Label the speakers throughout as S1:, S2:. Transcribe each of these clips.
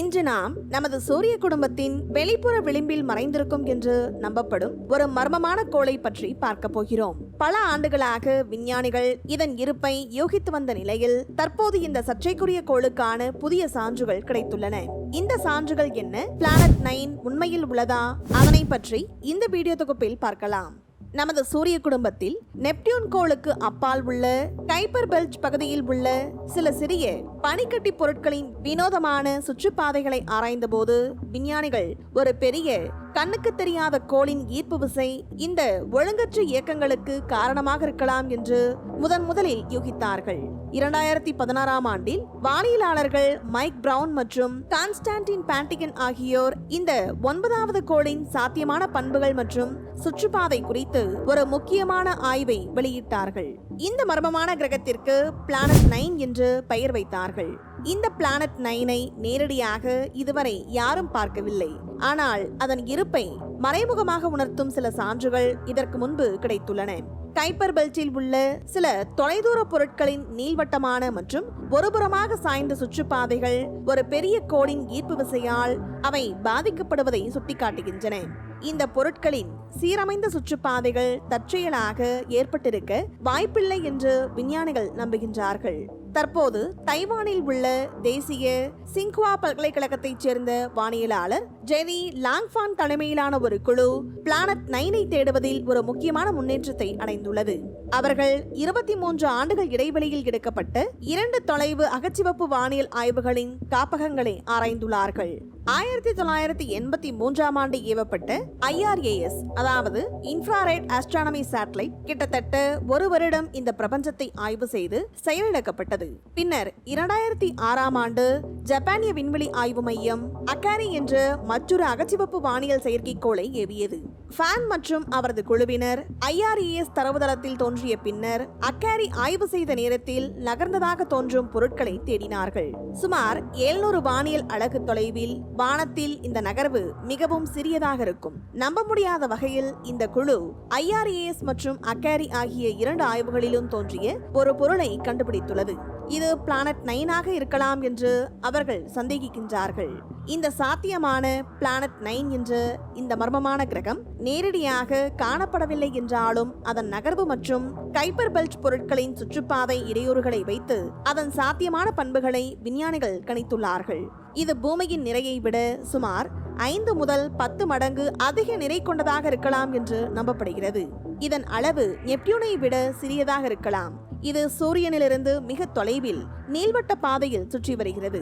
S1: இன்று நாம் நமது சூரிய குடும்பத்தின் வெளிப்புற விளிம்பில் மறைந்திருக்கும் என்று நம்பப்படும் ஒரு மர்மமான கோளை பற்றி பார்க்க போகிறோம். பல ஆண்டுகளாக விஞ்ஞானிகள் இதன் இருப்பை யோகித்து வந்த நிலையில் தற்போது இந்த சர்ச்சைக்குரிய கோளுக்கான புதிய சான்றுகள் கிடைத்துள்ளன. இந்த சான்றுகள் என்ன? பிளானட் நைன் உண்மையில் உள்ளதா? அதனை பற்றி இந்த வீடியோ தொகுப்பில் பார்க்கலாம். நமது சூரிய குடும்பத்தில் நெப்டியூன் கோளுக்கு அப்பால் உள்ள கைப்பர் பெல்ட் பகுதியில் உள்ள சில சிறிய பனிக்கட்டி பொருட்களின் வினோதமான சுற்றுப்பாதைகளை ஆராய்ந்தபோது விஞ்ஞானிகள் ஒரு பெரிய கண்ணுக்கு தெரியாத கோளின் ஈர்ப்பு விசை இந்த ஒழுங்கற்ற இயக்கங்களுக்கு காரணமாக இருக்கலாம் என்று முதன் முதலில் யூகித்தார்கள். இரண்டாயிரத்தி பதினாறாம் ஆண்டில் வானியலாளர்கள் மைக் பிரவுன் மற்றும் கான்ஸ்டான்டின் பேண்டிகன் ஆகியோர் இந்த ஒன்பதாவது கோளின் சாத்தியமான பண்புகள் மற்றும் சுற்றுப்பாதை குறித்து ஒரு முக்கியமான ஆய்வை வெளியிட்டார்கள். இந்த மர்மமான கிரகத்திற்கு பிளானட் நைன் என்று பெயர் வைத்தார்கள். இந்த பிளானட் நைனை நேரடியாக இதுவரை யாரும் பார்க்கவில்லை. ஆனால் அதன் இருப்பை மறைமுகமாக உணர்த்தும் சில சான்றுகள் இதற்கு முன்பு கிடைத்துள்ளன. கைப்பர் பெல்ட்டில் உள்ள சில தொலைதூர பொருட்களின் நீள்வட்டமான மற்றும் ஒருபுறமாக சாய்ந்த சுற்றுப்பாதைகள் ஒரு பெரிய கோடின் ஈர்ப்பு விசையால் அவை பாதிக்கப்படுவதை சுட்டிக்காட்டுகின்றன. இந்த பொருட்களின் சீரமைந்த சுற்றுப்பாதைகள் தற்செயலாக ஏற்பட்டிருக்க வாய்ப்பில்லை என்று விஞ்ஞானிகள் நம்புகின்றார்கள். தற்போது தைவானில் உள்ள தேசிய சிங்குவா பல்கலைக்கழகத்தைச் சேர்ந்த வானியலாளர் ஜெனி லாங்ஃபான் தலைமையிலான ஒரு குழு பிளானட் நைனை தேடுவதில் ஒரு முக்கியமான முன்னேற்றத்தை அடைந்துள்ளது. அவர்கள் இருபத்தி மூன்று ஆண்டுகள் இடைவெளியில் எடுக்கப்பட்ட இரண்டு தொலைவு அகச்சிவப்பு வானியல் ஆய்வுகளின் காப்பகங்களை ஆராய்ந்துள்ளார்கள். ஆயிரத்தி தொள்ளாயிரத்தி எண்பத்தி மூன்றாம் ஆண்டு ஏவப்பட்ட ஐஆர்ஏஎஸ் அதாவது இன்ஃப்ராரெட் ஆஸ்ட்ரானமி சேட்டலைட் கிட்டத்தட்ட ஒரு வருடம் இந்த பிரபஞ்சத்தை ஆய்வு செய்து செயலிழக்கப்பட்டது. பின்னர் இரண்டாயிரத்தி ஆறாம் ஆண்டு ஜப்பானிய விண்வெளி ஆய்வு மையம் அக்காரி என்ற மற்றொரு அகச்சிவப்பு வானியல் செயற்கைக்கோளை ஏவியது. ஃபேன் மற்றும் அவரது குழுவினர் ஐஆர்இஎஸ் தரவுதளத்தில் தோன்றிய பின்னர் அக்காரி ஆய்வு செய்த நேரத்தில் நகர்ந்ததாக தோன்றும் பொருட்களை தேடினார்கள். சுமார் 700 வானியல் அழகு தொலைவில் வானத்தில் இந்த நகர்வு மிகவும் சிறியதாக இருக்கும். நம்ப முடியாத வகையில் இந்த குழு ஐஆர்ஏஎஸ் மற்றும் அக்காரி ஆகிய இரண்டு ஆய்வுகளிலும் தோன்றிய ஒரு பொருளை கண்டுபிடித்துள்ளது. இது பிளானட் நைனாக இருக்கலாம் என்று அவர்கள் சந்தேகிக்கின்றார்கள். இந்த சாத்தியமான பிளானட் நைன் என்று இந்த மர்மமான கிரகம் நேரடியாக காணப்படவில்லை என்றாலும் அதன் நகர்வு மற்றும் கைப்பர் பெல்ட் பொருட்களின் சுற்றுப்பாதை இடையூறுகளை வைத்து அதன் சாத்தியமான பண்புகளை விஞ்ஞானிகள் கணித்துள்ளார்கள். இது பூமியின் நிறையை விட சுமார் ஐந்து முதல் பத்து மடங்கு அதிக நிறை கொண்டதாக இருக்கலாம் என்று நம்பப்படுகிறது. இதன் அளவு நெப்டியூனை விட சிறியதாக இருக்கலாம். இது சூரியனிலிருந்து மிக தொலைவில் நீள்வட்ட பாதையில் சுற்றி வருகிறது.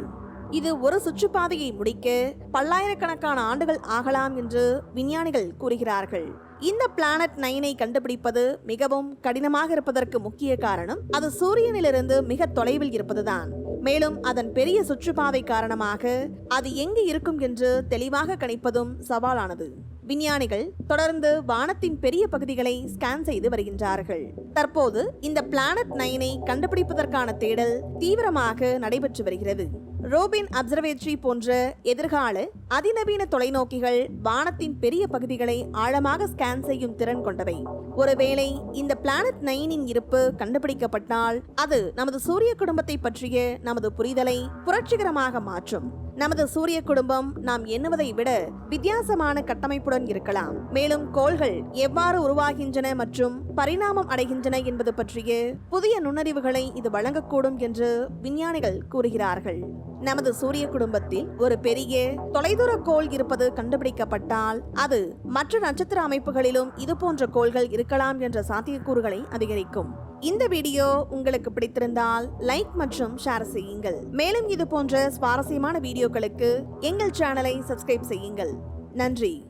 S1: இது ஒரு சுற்றுப்பாதையை முடிக்க பல்லாயிரக்கணக்கான ஆண்டுகள் ஆகலாம் என்று விஞ்ஞானிகள் கூறுகிறார்கள். இந்த பிளானட் நைனை கண்டுபிடிப்பது மிகவும் கடினமாக இருப்பதற்கு முக்கிய காரணம் அது சூரியனிலிருந்து மிக தொலைவில் இருப்பதுதான். மேலும் அதன் பெரிய சுற்றுப்பாதை காரணமாக அது எங்கு இருக்கும் என்று தெளிவாக கணிப்பதும் சவாலானது. விஞ்ஞானிகள் தொடர்ந்து வானத்தின் பெரிய பகுதிகளை ஸ்கேன் செய்து வருகின்றார்கள். தற்போது இந்த பிளானட் நைனை கண்டுபிடிப்பதற்கான தேடல் தீவிரமாக நடைபெற்று வருகிறது. ரோபின் அப்சர்வேட்டரி போன்ற எதிர்கால அதிநவீன தொலைநோக்கிகள் வானத்தின் பெரிய பகுதிகளை ஆழமாக ஸ்கேன் செய்யும் திறன் கொண்டவை. ஒருவேளை இந்த பிளானட் நைனின் இருப்பு கண்டுபிடிக்கப்பட்டால் அது நமது சூரிய குடும்பத்தை பற்றிய நமது புரிதலை புரட்சிகரமாக மாற்றும். நமது சூரிய குடும்பம் நாம் எண்ணுவதை விட வித்தியாசமான கட்டமைப்புடன் இருக்கலாம். மேலும் கோள்கள் எவ்வாறு உருவாகின்றன மற்றும் பரிணாமம் அடைகின்றன என்பது பற்றிய புதிய நுண்ணறிவுகளை இது வழங்கக்கூடும் என்று விஞ்ஞானிகள் கூறுகிறார்கள். நமது சூரிய குடும்பத்தில் ஒரு பெரிய தொலைதூர கோள் இருப்பது கண்டுபிடிக்கப்பட்டால் அது மற்ற நட்சத்திர அமைப்புகளிலும் இது போன்ற கோள்கள் இருக்கலாம் என்ற சாத்தியக்கூறுகளை அதிகரிக்கும். இந்த வீடியோ உங்களுக்கு பிடித்திருந்தால் லைக் மற்றும் ஷேர் செய்யுங்கள். மேலும் இது போன்ற சுவாரஸ்யமான வீடியோக்களுக்கு எங்கள் சேனலை சப்ஸ்கிரைப் செய்யுங்கள். நன்றி.